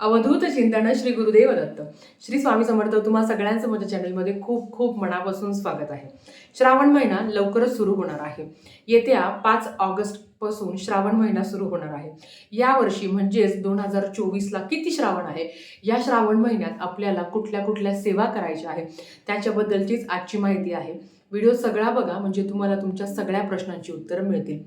अवधूत चिंतन श्री गुरुदेव दत्त श्री स्वामी समर्थ तुम्हा सगळ्यांचं माझ्या चॅनलमध्ये खूप खूप मनापासून स्वागत आहे. श्रावण महिना लवकरच सुरू होणार आहे. येत्या पाच ऑगस्टपासून श्रावण महिना सुरू होणार आहे. यावर्षी म्हणजेच दोन हजार चोवीसला किती श्रावण आहे? या श्रावण महिन्यात आपल्याला कुठल्या कुठल्या सेवा करायच्या आहे त्याच्याबद्दलचीच आजची माहिती आहे. व्हिडिओ सगळा बघा म्हणजे तुम्हाला तुमच्या सगळ्या प्रश्नांची उत्तरं मिळतील.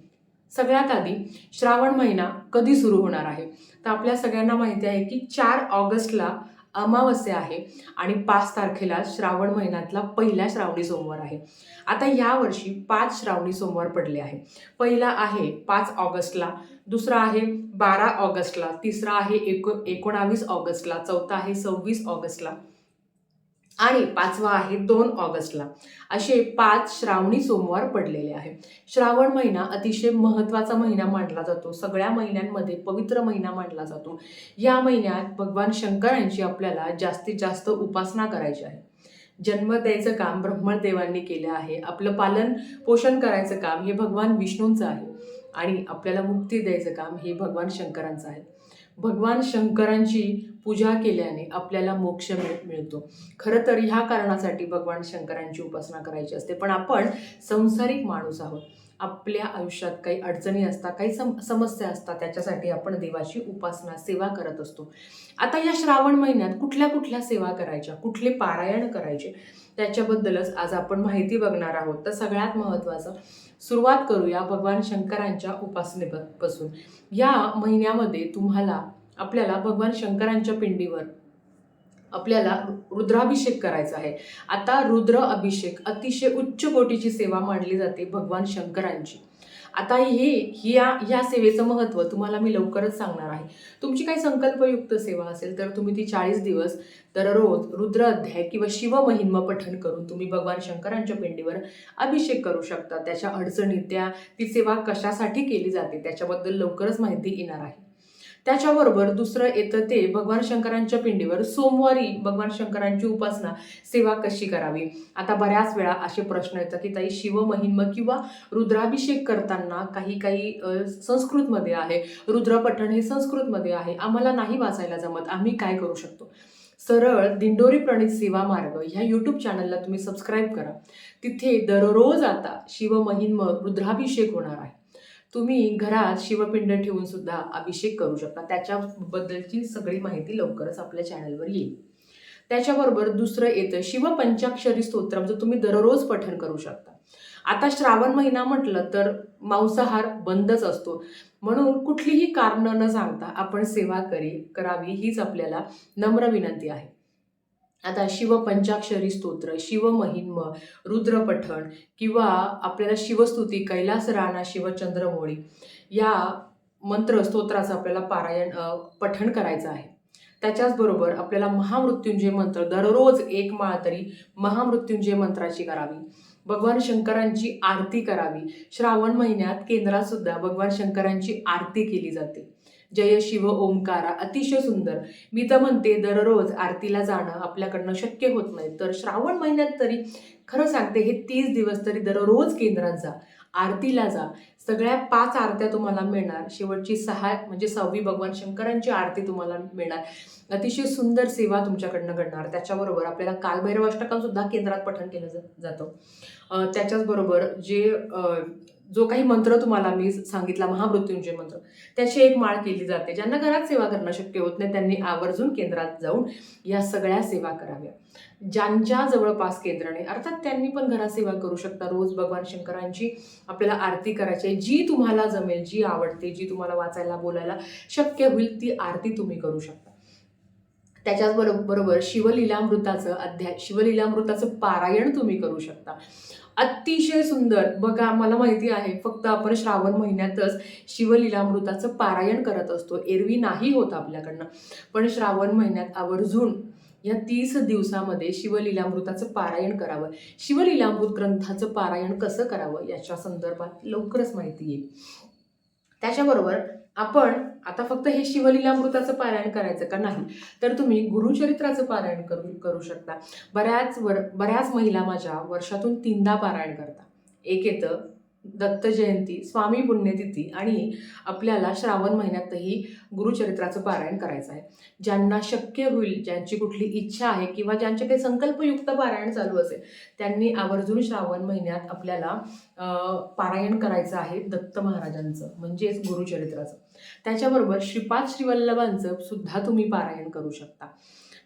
सगळ्यात आधी श्रावण महिना कधी सुरू होणार आहे? तर आपल्या सगळ्यांना माहिती आहे की चार ऑगस्टला अमावस्या आहे आणि पाच तारखेला श्रावण महिन्यातला पहिला श्रावणी सोमवार आहे. आता यावर्षी पाच श्रावणी सोमवार पडले आहे. पहिला आहे पाच ऑगस्टला दुसरा आहे बारा ऑगस्टला तिसरा आहे एको एकोणावीस ऑगस्टला चौथा आहे सव्वीस ऑगस्टला. आणि पाचवा आहे दोन ऑगस्टला. असे पाच श्रावणी सोमवार पडलेले आहे. श्रावण महिना अतिशय महत्त्वाचा महिना मानला जातो. सगळ्या महिन्यांमध्ये पवित्र महिना मानला जातो. या महिन्यात भगवान शंकरांची आपल्याला जास्तीत जास्त उपासना करायची आहे. जन्म द्यायचं काम ब्रह्मदेवांनी केलं आहे. आपलं पालन पोषण करायचं काम हे भगवान विष्णूंचं आहे. आणि आपल्याला मुक्ती द्यायचं काम हे भगवान शंकरांचं आहे. भगवान शंकरांची पूजा केल्याने आपल्याला मोक्ष मिळ मिळतो. खरं तर ह्या कारणासाठी भगवान शंकरांची उपासना करायची असते. पण आपण संसारिक माणूस आहोत. आपल्या आयुष्यात काही अडचणी असतात काही सम समस्या असतात त्याच्यासाठी आपण देवाची उपासना सेवा करत असतो. आता या श्रावण महिन्यात कुठल्या कुठल्या सेवा करायच्या? कुठले पारायण करायचे? त्याच्याबद्दलच आज आपण माहिती बघणार आहोत. तर सगळ्यात महत्त्वाचं सुरुवात करूया भगवान शंकरांच्या उपासनेपासून या महिन्यामध्ये तुम्हाला आपल्याला भगवान शंकरांच्या पिंडीवर आपल्याला रुद्राभिषेक करायचा आहे. आता रुद्र अभिषेक अतिशय उच्च कोटीची सेवा मानली जाते भगवान शंकरांची. आता हे ह्या ह्या सेवेचं महत्त्व तुम्हाला मी लवकरच सांगणार आहे. तुमची काही संकल्पयुक्त सेवा असेल तर तुम्ही ती चाळीस दिवस दररोज रुद्र अध्याय किंवा शिवमहिन्म पठण करून तुम्ही भगवान शंकरांच्या पिंडीवर अभिषेक करू शकता. त्याच्या अडचणी त्या ती सेवा कशासाठी केली जाते त्याच्याबद्दल लवकरच माहिती येणार आहे. त्याच्याबरोबर दुसरं येतं ते भगवान शंकरांच्या पिंडीवर. सोमवारी भगवान शंकरांची उपासना सेवा कशी करावी? आता बऱ्याच वेळा असे प्रश्न येतात की ताई शिवमहिन्म किंवा रुद्राभिषेक करताना काही काही संस्कृतमध्ये आहे. रुद्रपठण हे संस्कृतमध्ये आहे. आम्हाला नाही वाचायला जमत. आम्ही काय करू शकतो? सरळ दिंडोरी प्रणित सेवा मार्ग ह्या यूट्यूब चॅनलला तुम्ही सबस्क्राईब करा. तिथे दररोज आता शिवमहिन्म रुद्राभिषेक होणार आहे. तुम्ही घरात शिवपिंड ठेवून सुद्धा अभिषेक करू शकता. त्याच्याबद्दलची सगळी माहिती लवकरच आपल्या चॅनलवर येईल. त्याच्याबरोबर दुसरं येतं शिवपंचाक्षरी स्तोत्र जो तुम्ही दररोज पठण करू शकता. आता श्रावण महिना म्हटलं तर मांसाहार बंदच असतो. म्हणून कुठलीही कारणं न सांगता आपण सेवा करी करावी हीच आपल्याला नम्र विनंती आहे. आता शिवपंचाक्षरी स्तोत्र शिवमहिन्म रुद्रपठण किंवा आपल्याला शिवस्तुती कैलास राणा शिवचंद्रमोळी या मंत्र स्तोत्राचं आपल्याला पारायण पठण करायचं आहे. त्याच्याचबरोबर आपल्याला महामृत्युंजय मंत्र दररोज एक माळ तरी महामृत्युंजय मंत्राची करावी. भगवान शंकरांची आरती करावी. श्रावण महिन्यात केंद्रात सुद्धा भगवान शंकरांची आरती केली जाते. जय शिव ओंकारा. अतिशय सुंदर. मी तर म्हणते दररोज आरतीला जाणं आपल्याकडनं शक्य होत नाही. तर श्रावण महिन्यात तरी खरं सांगते हे तीस दिवस तरी दररोज केंद्रात जा. आरतीला जा. सगळ्या पाच आरत्या तुम्हाला मिळणार. शेवटची सहा म्हणजे सहावी भगवान शंकरांची आरती तुम्हाला मिळणार. अतिशय सुंदर सेवा तुमच्याकडनं घडणार. त्याच्याबरोबर आपल्याला कालभैरवाष्टकांसुद्धा केंद्रात पठण केलं जातं. त्याच्याचबरोबर जे जो काही मंत्र तुम्हाला मी सांगितला महामृत्युंजय मंत्र त्याची एक माळ केली जाते ज्यांना घरात सेवा करणं शक्य होत नाही त्यांनी आवर्जून केंद्रात जाऊन या सगळ्या सेवा कराव्या. ज्यांच्या जवळपास केंद्र नाही अर्थात त्यांनी पण घरात सेवा करू शकता. रोज भगवान शंकरांची आपल्याला आरती करायची आहे. जी तुम्हाला जमेल जी आवडते जी तुम्हाला वाचायला बोलायला शक्य होईल ती आरती तुम्ही करू शकता. त्याच्याच बरोबर शिवलीलामृताचं अध्याय शिवलीलामृताचं पारायण तुम्ही करू शकता. अतिशय सुंदर. बघा मला माहिती आहे फक्त आपण श्रावण महिन्यातच शिवलीलामृताचं पारायण करत असतो. एरवी नाही होत आपल्याकडनं. पण श्रावण महिन्यात आवर्जून या तीस दिवसामध्ये शिवलीलामृताचं पारायण करावं. शिवलीलामृत ग्रंथाचं पारायण कसं करावं याच्या संदर्भात लवकरच माहिती येईल. त्याच्याबरोबर आपण आता फक्त हे शिवलीलामृताचं पारायण करायचं का नाही? तर तुम्ही गुरुचरित्राचं पारायण करू करू शकता. बऱ्याच वर बऱ्याच महिला माझ्या वर्षातून तीनदा पारायण करता एक येतं दत्त जयंती स्वामी पुण्यतिथी आणि आपल्याला श्रावण महिन्यातही गुरुचरित्राचं पारायण करायचं आहे. ज्यांना शक्य होईल ज्यांची कुठली इच्छा आहे किंवा ज्यांचे काही संकल्पयुक्त पारायण चालू असेल त्यांनी आवर्जून श्रावण महिन्यात आपल्याला पारायण करायचं आहे दत्त महाराजांचं म्हणजेच गुरुचरित्राचं. त्याच्याबरोबर श्रीपाद श्रीवल्लभांचं सुद्धा तुम्ही पारायण करू शकता.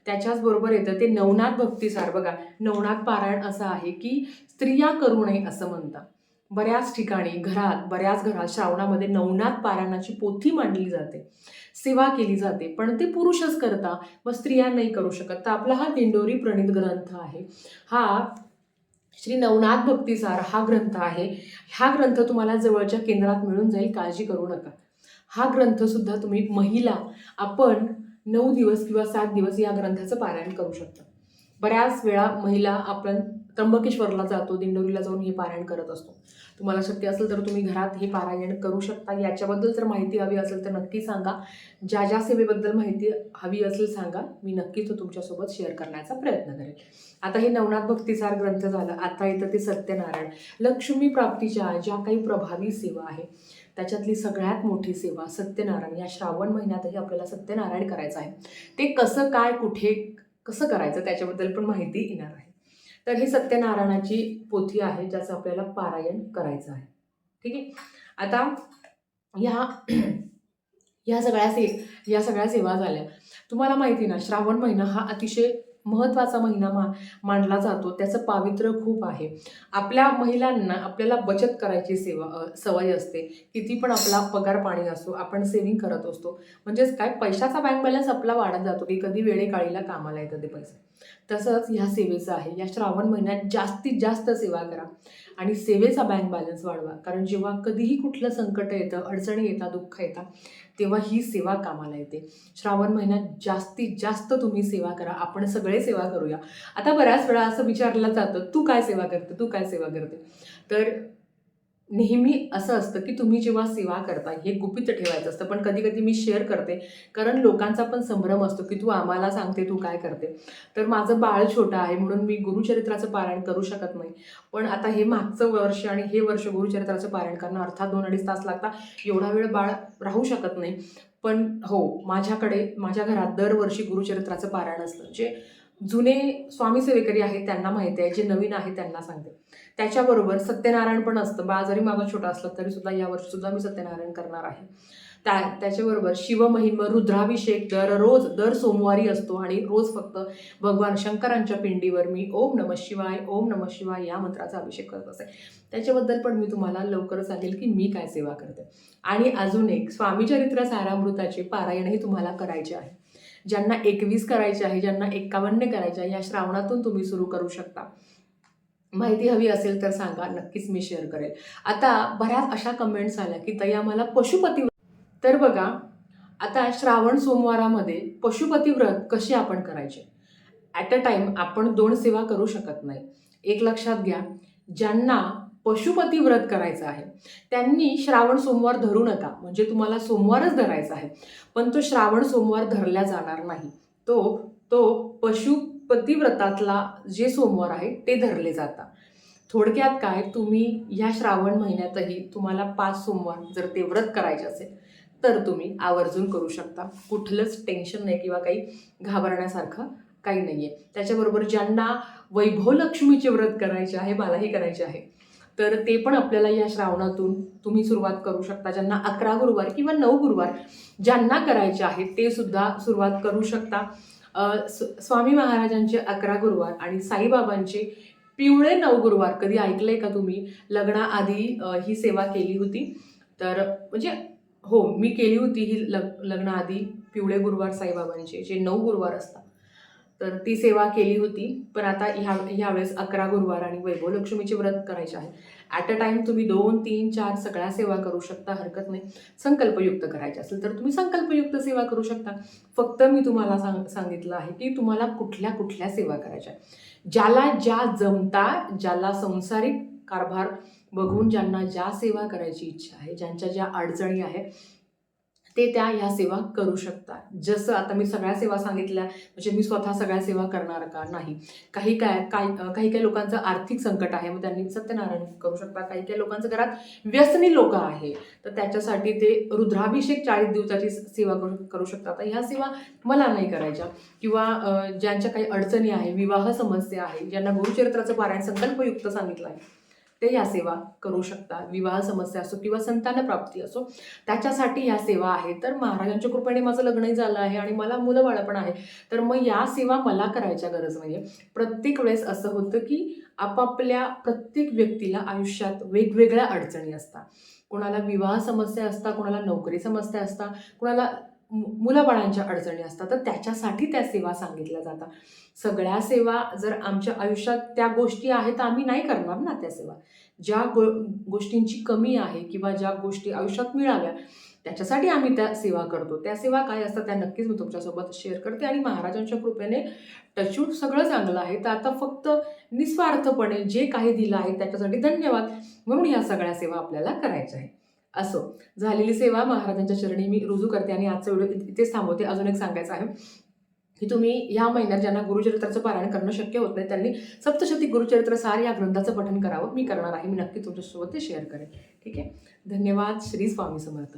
त्याच्याच बरोबर येतं ते नवनाथ भक्तिसार. बघा नवनाथ पारायण असं आहे की स्त्रिया करू नये असं म्हणतात. बऱ्याच ठिकाणी घरात बऱ्याच घरात श्रावणामध्ये नवनाथ पारायणाची पोथी मांडली जाते. सेवा केली जाते पण ते पुरुषच करता मग स्त्रिया नाही करू शकत. तर आपला हा दिंडोरी प्रणित ग्रंथ आहे. हा श्री नवनाथ भक्तिसार हा ग्रंथ आहे. हा ग्रंथ तुम्हाला जवळच्या केंद्रात मिळून जाईल काळजी करू नका. हा ग्रंथसुद्धा तुम्ही महिला आपण नऊ दिवस किंवा सात दिवस या ग्रंथाचं पारायण करू शकता. बऱ्याच वेळा महिला आपण त्र्यंबकेश्वरला जातो दिंडोरीला जाऊन हे पारायण करत असतो. तुम्हाला शक्य असेल तर तुम्ही घरात हे पारायण करू शकता. याच्याबद्दल जर माहिती हवी असेल तर नक्की सांगा. ज्या ज्या सेवेबद्दल माहिती हवी असेल सांगा. मी नक्कीच तो तुमच्यासोबत शेअर करण्याचा प्रयत्न करेल. आता हे नवनाथ भक्तिसार ग्रंथ झालं. आता येतं ते सत्यनारायण. लक्ष्मी प्राप्तीच्या ज्या काही प्रभावी सेवा आहे त्याच्यातली सगळ्यात मोठी सेवा सत्यनारायण. या श्रावण महिन्यातही आपल्याला सत्यनारायण करायचं आहे. ते कसं काय कुठे कसं करायचं त्याच्याबद्दल पण माहिती येणार आहे. तर ही सत्यनारायणाची पोथी आहे ज्याचं आपल्याला पारायण करायचं आहे. ठीक आहे? आता ह्या ह्या सगळ्या से या सगळ्या सेवा झाल्या. तुम्हाला माहिती ना श्रावण महिना हा अतिशय महत्त्वाचा महिना मा मानला जातो. त्याचं पावित्र्य खूप आहे. आपल्या महिलांना आपल्याला बचत करायची सेवा सवय असते. किती पण आपला पगार पाणी असो आपण सेव्हिंग करत असतो. म्हणजेच काय? पैशाचा बँक बॅलन्स आपला वाढत जातो. की कधी वेळेकाळीला कामाला येतं ते पैसे. तसंच ह्या सेवेचं आहे. या श्रावण महिन्यात जास्तीत जास्त सेवा करा. आणि सेवेचा बँक बॅलन्स वाढवा. कारण जेव्हा कधीही कुठलं संकट येतं अडचणी येतात दुःख येतात तेव्हा ही सेवा कामाला येते. श्रावण महिन्यात जास्तीत जास्त तुम्ही सेवा करा. आपण सगळे सेवा करूया. आता बऱ्याच वेळा असं विचारलं जातं तू काय सेवा करते? तू काय सेवा करते? तर नेहमी असं असतं की तुम्ही जेव्हा सेवा करता हे गुपित ठेवायचं असतं. पण कधी कधी मी शेअर करते कारण लोकांचा पण संभ्रम असतो की तू आम्हाला सांगते तू काय करते. तर माझं बाळ छोटं आहे म्हणून मी गुरुचरित्राचं पारायण करू शकत नाही. पण आता हे मागचं वर्ष आणि हे वर्ष गुरुचरित्राचं पारायण करणं अर्थात दोन अडीच तास लागता एवढा वेळ बाळ राहू शकत नाही. पण हो माझ्याकडे माझ्या घरात दरवर्षी गुरुचरित्राचं पारायण असतं. जे जुने स्वामी सेवेकरी आहेत त्यांना माहिती आहे जे नवीन आहे त्यांना सांगते. त्याच्याबरोबर सत्यनारायण पण असतं. बाळ जरी माझा छोटा असलं तरी सुद्धा यावर्षी सुद्धा मी सत्यनारायण करणार आहे. त्या त्याच्याबरोबर शिवमहिम रुद्राभिषेक दररोज दर सोमवारी असतो आणि रोज फक्त भगवान शंकरांच्या पिंडीवर मी ओम नम शिवाय ओम नम शिवाय या मंत्राचा अभिषेक करत असते. त्याच्याबद्दल पण मी तुम्हाला लवकरच सांगेल की मी काय सेवा करते. आणि अजून एक स्वामीचरित्र सारामृताचे पारायणही तुम्हाला करायचे आहे. ज्यांना एकवीस करायचे आहे ज्यांना एक्कावन्न करायचे आहे या श्रावणातून तुम्ही सुरू करू शकता. माहिती हवी असेल तर सांगा नक्कीच मी शेअर करेल. आता बऱ्याच अशा कमेंट्स आल्या की ताई आम्हाला पशुपती तर बघा आता श्रावण सोमवारामध्ये पशुपती व्रत कसे आपण करायचे? ॲट अ टाईम आपण दोन सेवा करू शकत नाही. एक लक्षात घ्या ज्यांना पशुपती व्रत करायचं आहे. त्यांनी श्रावण सोमवार धरू नका. म्हणजे तुम्हाला सोमवारच धरायचा आहे. पण तो श्रावण सोमवार धरला जाणार नाही. तो तो पशुपती व्रतातला जे सोमवार आहे ते धरले जातात. थोडक्यात काय? तुम्ही ह्या श्रावण महिन्यातही तुम्हाला पाच सोमवार जर ते व्रत करायचे असेल तर तुम्ही आवर्जून करू शकता. कुठलंच टेन्शन नाही किंवा काही घाबरण्यासारखं काही नाही आहे त्याच्याबरोबर ज्यांना वैभवलक्ष्मीचे व्रत करायचे आहे मलाही करायचे आहे तर ते पण आपल्याला या श्रावणातून तुम्ही सुरुवात करू शकता. ज्यांना अकरा गुरुवार किंवा नऊ गुरुवार ज्यांना करायचे आहेत ते सुद्धा सुरुवात करू शकता. स्वामी महाराजांचे अकरा गुरुवार आणि साईबाबांचे पिवळे नऊ गुरुवार. कधी ऐकलंय का तुम्ही? लग्नाआधी ही सेवा केली होती. तर म्हणजे हो मी केली होती ही लग लग्नाआधी पिवळे गुरुवार साईबाबांचे जे नऊ गुरुवार असतात. तर ती सेवा केली होती. पण आता ह्या ह्यावेळेस अकरा गुरुवार आणि वैभव लक्ष्मीचे व्रत करायचे आहे. ॲट अ टाइम तुम्ही दोन तीन चार सगळ्या सेवा करू शकता. हरकत नाही. संकल्पयुक्त करायचे असेल तर तुम्ही संकल्पयुक्त सेवा करू शकता. फक्त मी तुम्हाला सांग सांगितलं आहे की तुम्हाला कुठल्या कुठल्या सेवा करायच्या ज्याला ज्या जमता ज्याला संसारिक कारभार बघून ज्यांना ज्या सेवा करायची इच्छा आहे ज्यांच्या ज्या अडचणी आहे ते त्या ह्या सेवा करू शकतात. जसं आता मी सगळ्या सेवा सांगितल्या म्हणजे मी स्वतः सगळ्या सेवा करणार का? नाही. काही काय काही काही काही लोकांचं आर्थिक संकट आहे मग त्यांनी सत्यनारायण करू शकतात. काही काही लोकांचं घरात व्यसनी लोक आहे तर त्याच्यासाठी ते रुद्राभिषेक चाळीस दिवसाची सेवा करू करू शकतात. ह्या सेवा मला नाही करायच्या. किंवा ज्यांच्या काही अडचणी आहे विवाह समस्या आहे ज्यांना गुरुचरित्राचं पारायण संकल्पयुक्त सांगितलं आहे ते ह्या सेवा करू शकतात. विवाह समस्या असो किंवा संतान प्राप्ती असो त्याच्यासाठी ह्या सेवा आहेत तर महाराजांच्या कृपेने माझं लग्नही झालं आहे आणि मला मुलं बाळ पण आहे. तर मग या सेवा मला करायच्या गरज नाही प्रत्येक वेळेस असं होतं की आपापल्या प्रत्येक व्यक्तीला आयुष्यात वेगवेगळ्या अडचणी असतात. कोणाला विवाह समस्या असतात कोणाला नोकरी समस्या असतात कोणाला मुलाबाळांच्या अडचणी असतात तर त्याच्यासाठी त्या सेवा सांगितल्या जातात. सगळ्या सेवा जर आमच्या आयुष्यात त्या गोष्टी आहेत तर आम्ही नाही करणार ना त्या सेवा. ज्या गो गोष्टींची कमी आहे किंवा ज्या गोष्टी आयुष्यात मिळाव्या त्याच्यासाठी आम्ही त्या सेवा करतो. त्या सेवा काय असतात त्या नक्कीच मी तुमच्यासोबत शेअर करते आणि महाराजांच्या कृपेने टचूट सगळं चांगलं आहे. तर आता फक्त निस्वार्थपणे जे काही दिलं आहे त्याच्यासाठी धन्यवाद. म्हणून ह्या सगळ्या सेवा आपल्याला करायच्या आहे असो. झालेली सेवा महाराजांच्या चरणी मी रुजू करते आणि आजचा व्हिडिओ इथेच थांबवते. अजून एक सांगायचं आहे की तुम्ही या महिन्यात ज्यांना गुरुचरित्राचं पारायण करणं शक्य होत नाही त्यांनी सप्तशती गुरुचरित्र सार या ग्रंथाचं पठण करावं. मी करणार आहे. मी नक्की तुमच्यासोबत ते शेअर करेन. ठीक आहे? धन्यवाद. श्री स्वामी समर्थ.